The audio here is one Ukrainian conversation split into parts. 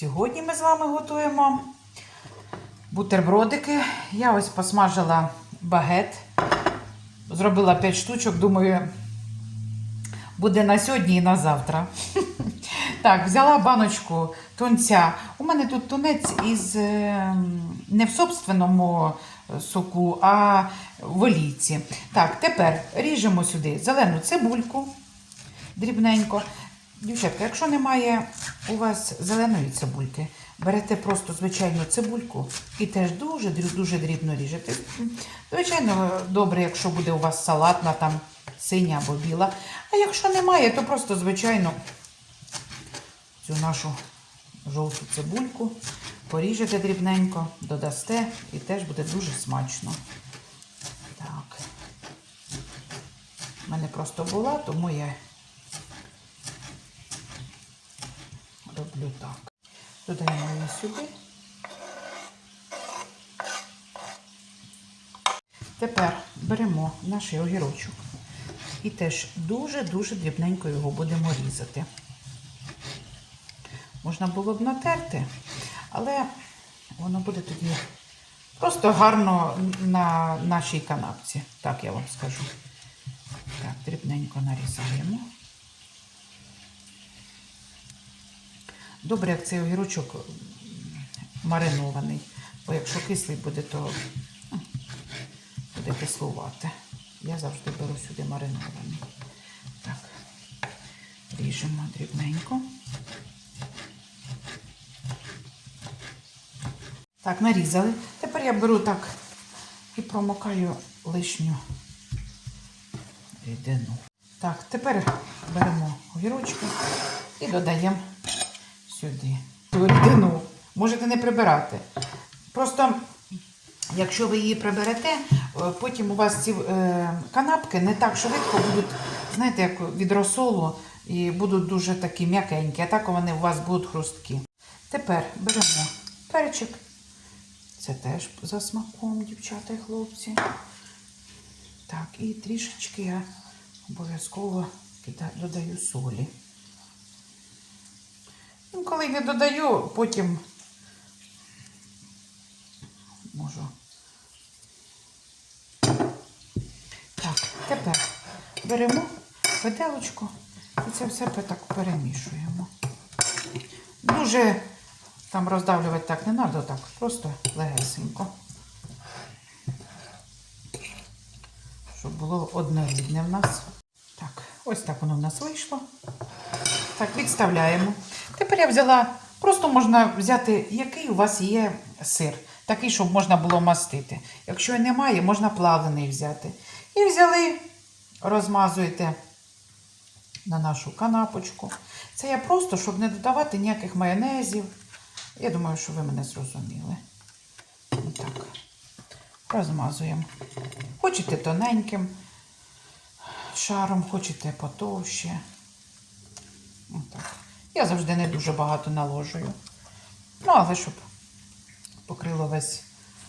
Сьогодні ми з вами готуємо бутербродики. Я ось посмажила багет, зробила 5 штучок, думаю, буде на сьогодні і на завтра. Так, взяла баночку тунця. У мене тут тунець із е, не в собственному соку, а в олійці. Так, тепер ріжемо сюди зелену цибульку дрібненько. Дівчатка, якщо немає у вас зеленої цибульки, берете просто звичайну цибульку і теж дуже дуже дрібно ріжете. Звичайно, добре, якщо буде у вас салатна, там синя або біла. А якщо немає, то просто звичайно цю нашу жовту цибульку поріжете дрібненько, додасте і теж буде дуже смачно. Так. У мене просто була, тому я роблю. Додаємо її сюди. Тепер беремо наш огірочок і теж дуже-дуже дрібненько його будемо різати. Можна було б натерти, але воно буде тоді просто гарно на нашій канапці. Так я вам скажу. Так, дрібненько нарізаємо. Добре, як цей огірочок маринований, бо якщо кислий буде, то буде кислувати. Я завжди беру сюди маринований. Так, ріжемо дрібненько. Так, нарізали. Тепер я беру так і промокаю лишню рідину. Так, тепер беремо огірочки і додаємо сюди. Ту рідину можете не прибирати. Просто, якщо ви її приберете, е, потім у вас ці е, канапки не так швидко будуть, знаєте, як від розсолу, і будуть дуже такі м'якенькі, а так вони у вас будуть хрусткі. Тепер беремо перчик. Це теж за смаком, дівчата і хлопці. Так, і трішечки я обов'язково додаю солі. Ну, коли не додаю, потім можу. Так, тепер беремо виделочку і це все так перемішуємо. Дуже там роздавлювати так не треба, так, просто легесенько. Щоб було однорідне в нас. Так, ось так воно в нас вийшло. Так, відставляємо. Тепер я взяла, просто можна взяти, який у вас є сир. Такий, щоб можна було мастити. Якщо немає, можна плавлений взяти. І взяли, розмазуєте на нашу канапочку. Це я просто, щоб не додавати ніяких майонезів. Я думаю, що ви мене зрозуміли. Так, розмазуємо. Хочете тоненьким шаром, хочете потовще. Я завжди не дуже багато наложую. Ну, але щоб покрило весь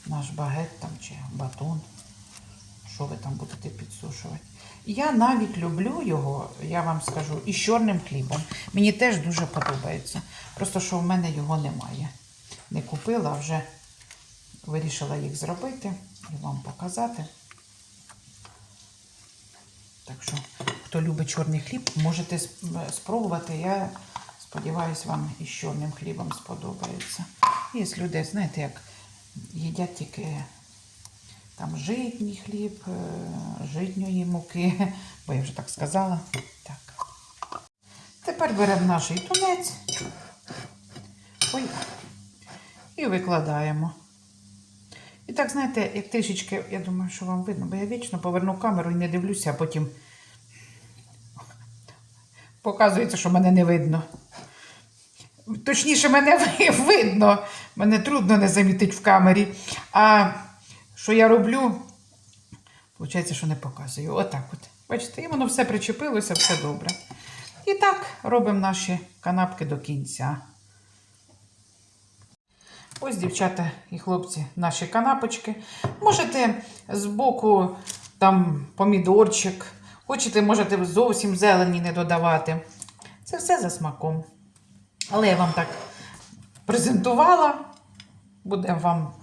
наш багет там чи батон. Що ви там будете підсушувати? Я навіть люблю його, я вам скажу, із чорним хлібом. Мені теж дуже подобається. Просто що в мене його немає. Не купила, вже вирішила їх зробити і вам показати. Так що, хто любить чорний хліб, можете спробувати. Я сподіваюся, вам із чорним хлібом сподобається. Є люди, знаєте, як їдять тільки там житній хліб, е, житньої муки, бо я вже так сказала. Так. Тепер беремо наш тунець. Ой. І викладаємо. І так, знаєте, як трішечки, я думаю, що вам видно, бо я вічно поверну камеру і не дивлюся, а потім показується, що мене не видно. Точніше, мене видно. Мене трудно не замітити в камері. А що я роблю, виходить, що не показую. Отак от. Бачите, і воно все причепилося, все добре. І так робимо наші канапки до кінця. Ось, дівчата і хлопці, наші канапочки. Можете збоку там помідорчик, хочете, можете зовсім зелені не додавати. Це все за смаком. Але я вам так презентувала. Буде вам,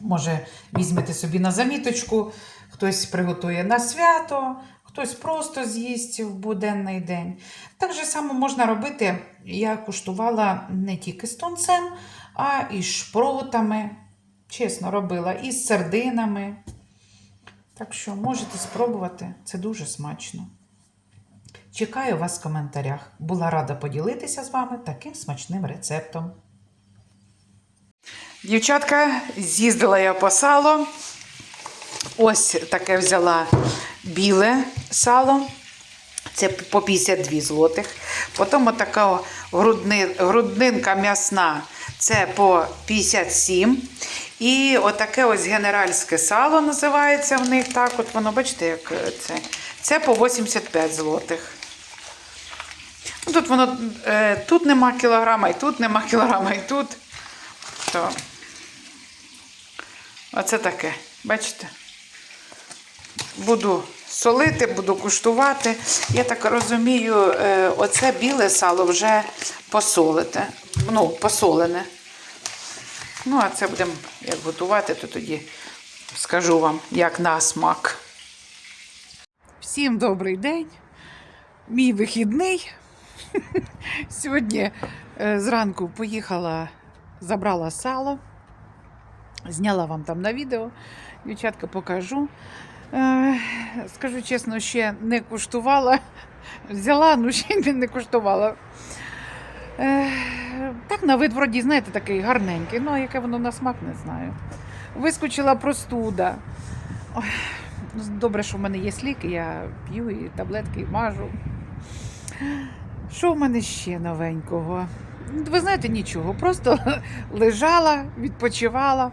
може, візьмете собі на заміточку, хтось приготує на свято, хтось просто з'їсть в буденний день. Так же само можна робити, я куштувала не тільки з тунцем, а і шпротами. Чесно робила, і з сардинами. Так що можете спробувати, це дуже смачно. Чекаю вас в коментарях. Була рада поділитися з вами таким смачним рецептом. Дівчатка, з'їздила я по сало. Ось таке взяла біле сало. Це по 52 злотих. Потім отака груднинка м'ясна. Це по 57. І отаке ось генеральське сало називається в них. Так, от воно, бачите, як це. Це по 85 злотих. Ну, Тут воно е, тут нема кілограма, і тут нема кілограма, і тут. То оце таке. Бачите? Буду солити, буду куштувати. Я так розумію, е, оце біле сало вже посолите. Ну, посолене. Ну, а це будемо як готувати, то тоді скажу вам, як на смак. Всім добрий день. Мій вихідний. Сьогодні е, зранку поїхала, забрала сало, зняла вам там на відео. Дівчатка покажу. Е, Скажу чесно, ще не куштувала. Взяла, ну ще не, куштувала. Е, Так, на вид, вроді, знаєте, такий гарненький, ну а яке воно на смак, не знаю. Вискочила простуда. Ну, Добре, що в мене є ліки, я п'ю і таблетки і мажу. Що в мене ще новенького? Ну, Ви знаєте, нічого. Просто лежала, відпочивала.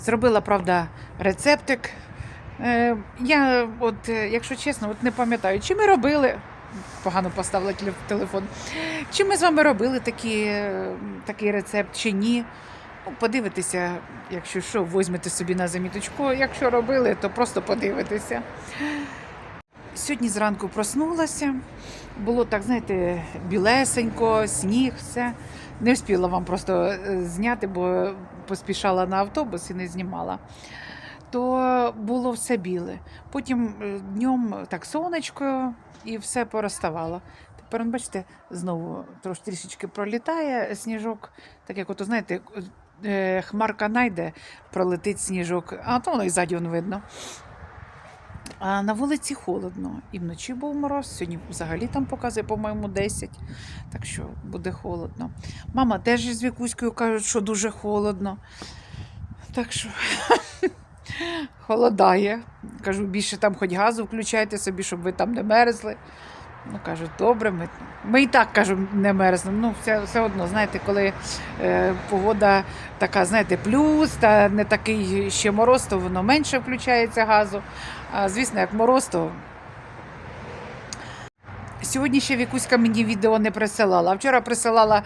Зробила, правда, рецептик. Е, я, от, е, якщо чесно, от не пам'ятаю, чи ми робили. Погано поставила телефон. Чи ми з вами робили такі, е, такий рецепт, чи ні? Ну, подивитися, якщо що, візьмете собі на заміточку. Якщо робили, то просто подивитися. Сьогодні зранку проснулася. Було так, знаєте, білесенько, сніг, все. Не встигла вам просто е, зняти, бо поспішала на автобус і не знімала. То було все біле. Потім е, днем так сонечко і все пороставало. Тепер, бачите, знову трішечки пролітає сніжок, так як ото, знаєте, е, хмарка найде, пролетить сніжок, а то воно і ззаді видно. А на вулиці холодно. І вночі був мороз. Сьогодні взагалі там показує, по-моєму, 10. Так що буде холодно. Мама теж із Вікуською кажуть, що дуже холодно. Так що холодає. Кажу, більше там хоч газу включайте собі, щоб ви там не мерзли. Ну, кажуть, добре, ми, ми і так кажу, не мерзнемо. Ну, все, все одно, знаєте, коли е, погода така, знаєте, плюс, та не такий ще мороз, то воно менше включається газу. А звісно, як мороз, то. Сьогодні ще Вікуська мені відео не присилала. А вчора присилала,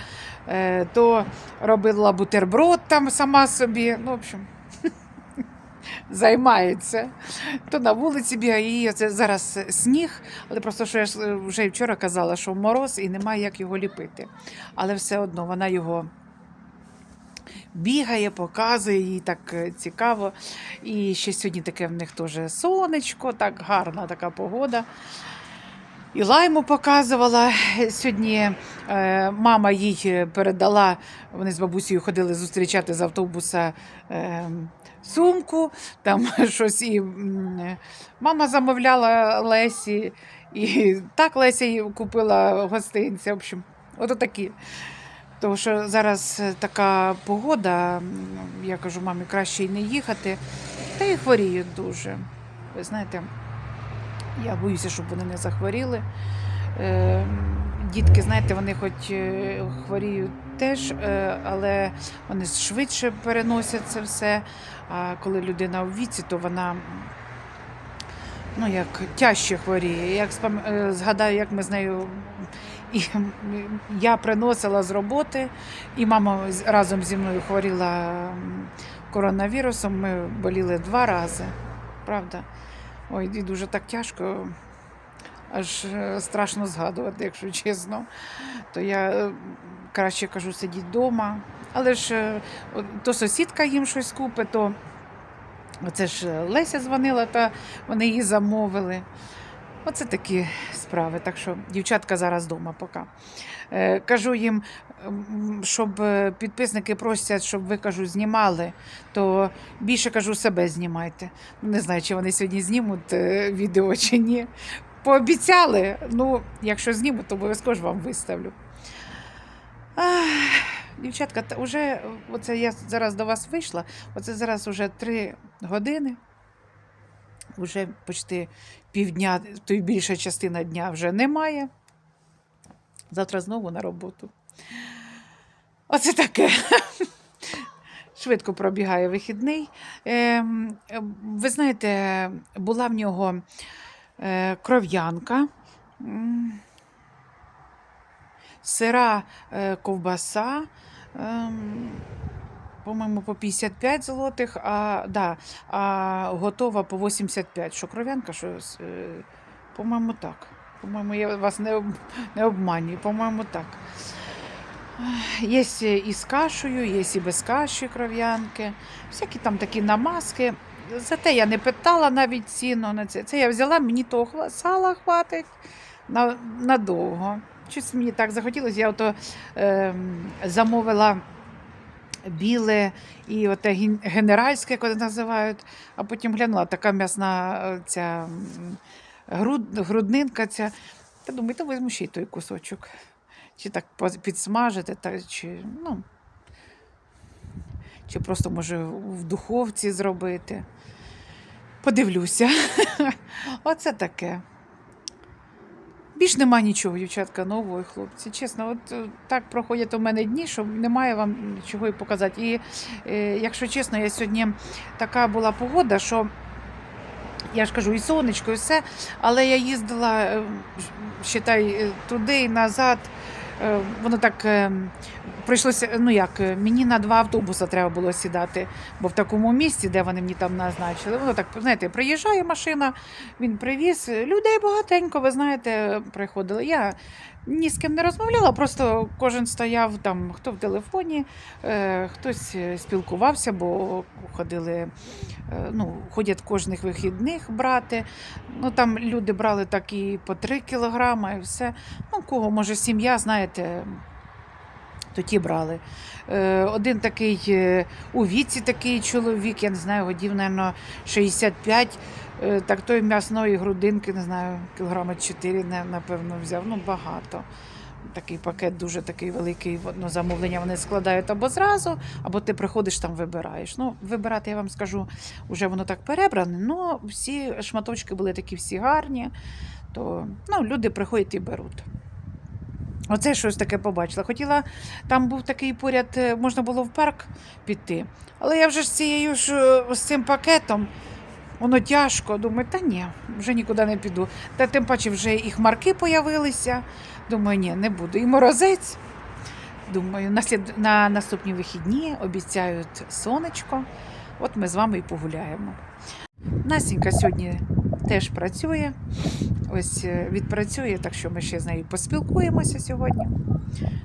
е, то робила бутерброд там сама собі. Ну, в общем, займається. То на вулиці бігає, це зараз сніг, але просто що я е, вже і вчора казала, що мороз і немає як його ліпити. Але все одно вона його бігає, показує, їй так е, цікаво. І ще сьогодні таке в них теж сонечко, так гарна така погода. І лайму показувала. Сьогодні е, мама їй передала, вони з бабусею ходили зустрічати з автобуса е, сумку, там щось і мама замовляла Лесі, і так Леся їй купила гостинця. В общем, от такі. Тому що зараз така погода, я кажу, мамі краще й не їхати, та й хворіють дуже. Ви знаєте, я боюся, щоб вони не захворіли. Е, Дітки, знаєте, вони хоч е, хворіють теж, е, але вони швидше переносять це все. А коли людина в віці, то вона ну, як тяжче хворіє. Як е, згадаю, як ми з нею. І я приносила з роботи, і мама разом зі мною хворіла коронавірусом. Ми боліли два рази. Правда? Ой, і дуже так тяжко. Аж е, страшно згадувати, якщо чесно. То я краще кажу, сидіть вдома. Але ж е, то сусідка їм щось купить, то оце ж е, Леся дзвонила, та вони її замовили. Оце такі справи. Так що дівчатка зараз вдома поки. Е, кажу їм, щоб е, підписники просять, щоб ви кажу, знімали, то більше кажу, себе знімайте. Не знаю, чи вони сьогодні знімуть відео чи ні. Пообіцяли. Ну, якщо знімуть, то обов'язково ж вам виставлю. Дівчатка, та вже оце я зараз до вас вийшла. Оце зараз вже три години. Уже почти півдня, то й більша частина дня вже немає. Завтра знову на роботу. Оце таке. Швидко пробігає вихідний. Ем, ви знаєте, була в нього е, кров'янка, сира е, ковбаса. ем, по-моєму, по 55 злотих, а, да, а готова по 85. Що кров'янка, що, е, по-моєму, так. По-моєму, я вас не, не обманюю, по-моєму, так. Є і з кашею, є і без каші кров'янки, всякі там такі намазки. Зате я не питала навіть ціну на це. Це я взяла, мені того сала хватить на, надовго. Щось мені так захотілося, я ото ем, замовила біле і оте генеральське, як вони називають, а потім глянула, така м'ясна е, ця груд, груднинка ця. Та думаю, то візьму ще й той кусочок. Чи так підсмажити, та, чи, ну, чи просто може в духовці зробити. Подивлюся. Оце таке. Більш нема нічого, дівчатка, нового, хлопці. Чесно, от е, так проходять у мене дні, що немає вам чого і показати. І е, якщо чесно, я сьогодні така була погода, що я ж кажу, і сонечко, і все, але я їздила, считай, е, туди і назад. Е, Воно так е, прийшлося, ну як, е, мені на два автобуси треба було сідати, бо в такому місці, де вони мені там назначили, воно так, знаєте, приїжджає машина, він привіз. Людей багатенько, ви знаєте, приходили. Я ні з ким не розмовляла, просто кожен стояв там, хто в телефоні, е, хтось е, спілкувався, бо ходили, е, ну, ходять кожних вихідних брати. Ну, там люди брали так і по 3 кілограми і все. Ну, кого, може, сім'я, знаєте, то брали. Е, один такий е, у віці такий чоловік, я не знаю, годів, мабуть, 65. Е, так той м'ясної грудинки, не знаю, кілограми 4, напевно, взяв. Ну, багато. Такий пакет дуже такий великий. Ну, замовлення вони складають або зразу, або ти приходиш там вибираєш. Ну, вибирати, я вам скажу, вже воно так перебране, але всі шматочки були такі всі гарні. То ну, люди приходять і беруть. Оце щось таке побачила. Хотіла, там був такий поряд, е, можна було в парк піти. Але я вже з цією ж е, з цим пакетом, воно тяжко. Думаю, та ні, вже нікуди не піду. Та тим паче вже і хмарки появилися. Думаю, ні, не буду. І морозець. Думаю, на, на наступні вихідні обіцяють сонечко. От ми з вами і погуляємо. Настенька сьогодні теж працює. Ось е, відпрацює, так що ми ще з нею поспілкуємося сьогодні.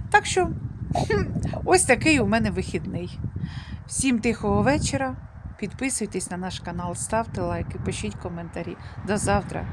Так що ось такий у мене вихідний. Всім тихого вечора. Підписуйтесь на наш канал, ставте лайки, пишіть коментарі. До завтра.